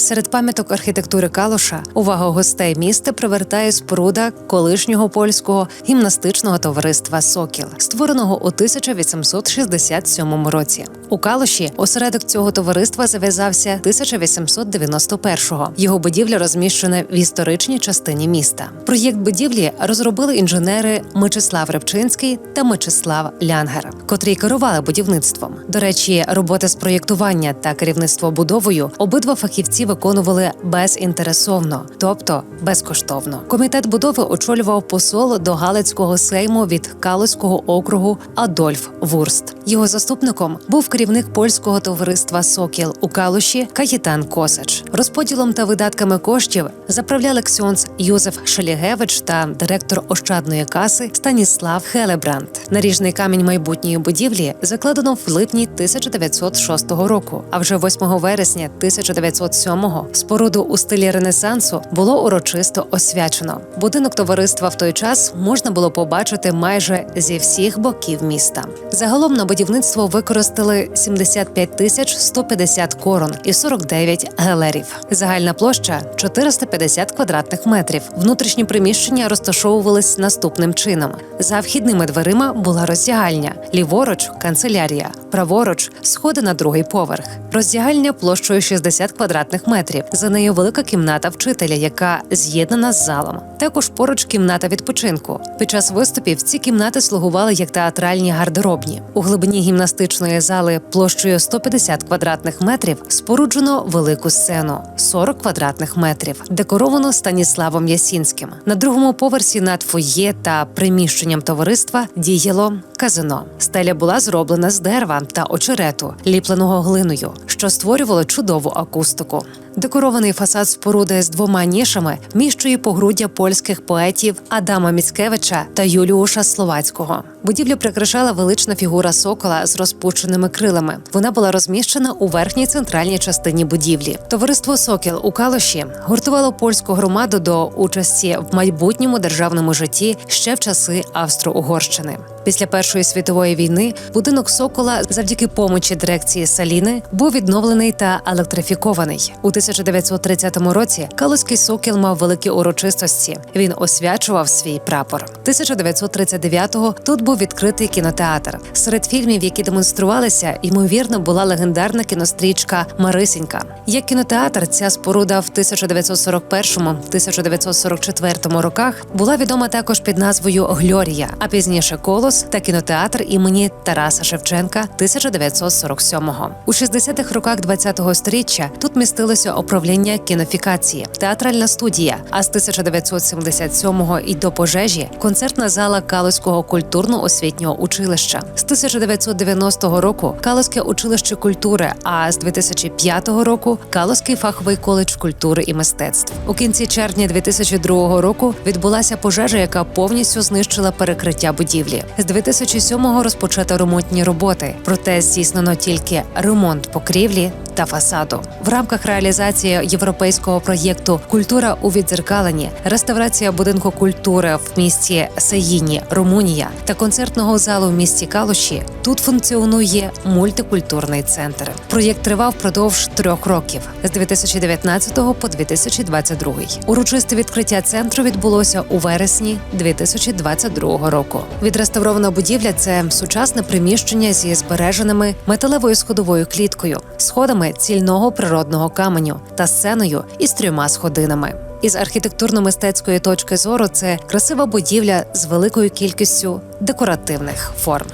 Серед пам'яток архітектури Калуша увагу гостей міста привертає споруда колишнього польського гімнастичного товариства Сокіл, створеного у 1867 році. У Калуші осередок цього товариства зав'язався 1891-го. Його будівля розміщена в історичній частині міста. Проєкт будівлі розробили інженери Мечислав Рибчинський та Мечислав Лянгер, котрі керували будівництвом. До речі, роботи з проєктування та керівництво будовою обидва фахівці виконували безінтересовно, тобто безкоштовно. Комітет будови очолював посол до Галицького сейму від Калузького округу Адольф Вурст. Його заступником був керівник польського товариства Сокіл у Калуші Каїтан Косач. Розподілом та видатками коштів заправляли ксьонц Юзеф Шелігевич та директор ощадної каси Станіслав Хелебранд. Наріжний камінь майбутньої будівлі закладено в липні 1906 року. А вже 8 вересня 1907-го споруду у стилі Ренесансу було урочисто освячено. Будинок товариства в той час можна було побачити майже зі всіх боків міста. Загалом на будівництво використали 75 тисяч 150 корон і 49 галерів. Загальна площа 450 квадратних метрів. Внутрішні приміщення розташовувались наступним чином: за вхідними дверима була роздягальня, ліворуч канцелярія, праворуч сходи на другий поверх. Роздягальня площею 60 квадратних метрів. За нею велика кімната вчителя, яка з'єднана з залом. Також поруч кімната відпочинку. Під час виступів ці кімнати слугували як театральні гардеробні. У глибині гімнастичної зали площею 150 квадратних метрів споруджено велику сцену 40 квадратних метрів, декоровано Станіславом Ясінським. На другому поверсі над фоє та приміщенням товариства діяло казино. Стеля була зроблена з дерева та очерету, ліпленого глиною, що створювало чудову акустику. Декорований фасад споруди з двома нішами міщує погруддя польських поетів Адама Міцкевича та Юліуша Словацького. Будівлю прикрашала велична фігура сокола з розпущеними крилами. Вона була розміщена у верхній центральній частині будівлі. Товариство Сокіл у Калуші гуртувало польську громаду до участі в майбутньому державному житті ще в часи Австро-Угорщини. Після Першої світової війни будинок Сокола завдяки помочі дирекції Саліни був відновлений та електрифікований. У 1930 році Калузький сокіл мав великі урочистості. Він освячував свій прапор. 1939-го тут був відкритий кінотеатр. Серед фільмів, які демонструвалися, ймовірно, була легендарна кінострічка Марисенька. Як кінотеатр, ця споруда в 1941-1944 роках була відома також під назвою Глорія, а пізніше Колос та кінотеатр імені Тараса Шевченка 1947-го. У 60-х роках 20-го сторіччя тут містилося управління кінофікації, театральна студія. А з 1977-го і до пожежі концертна зала Калузького культурно-освітнього училища. З 1990 року Калузьке училище культури. А з 2005 року Калузький фаховий коледж культури і мистецтв. У кінці червня 2002 року відбулася пожежа, яка повністю знищила перекриття будівлі. З 2007-го розпочато ремонтні роботи, проте здійснено тільки ремонт покрівлі та фасаду. В рамках реалізації європейського проєкту Культура у віддзеркаленні, реставрація будинку культури в місті Саїні, Румунія та концертного залу в місті Калуші. Тут функціонує мультикультурний центр. Проєкт тривав впродовж трьох років з 2019 по 2022. Урочисте відкриття центру відбулося у вересні 2022 року. Відреставрована будівля це сучасне приміщення зі збереженими металевою сходовою кліткою, сходами цільного природного каменю та сценою із трьома сходинами. Із архітектурно-мистецької точки зору це красива будівля з великою кількістю декоративних форм.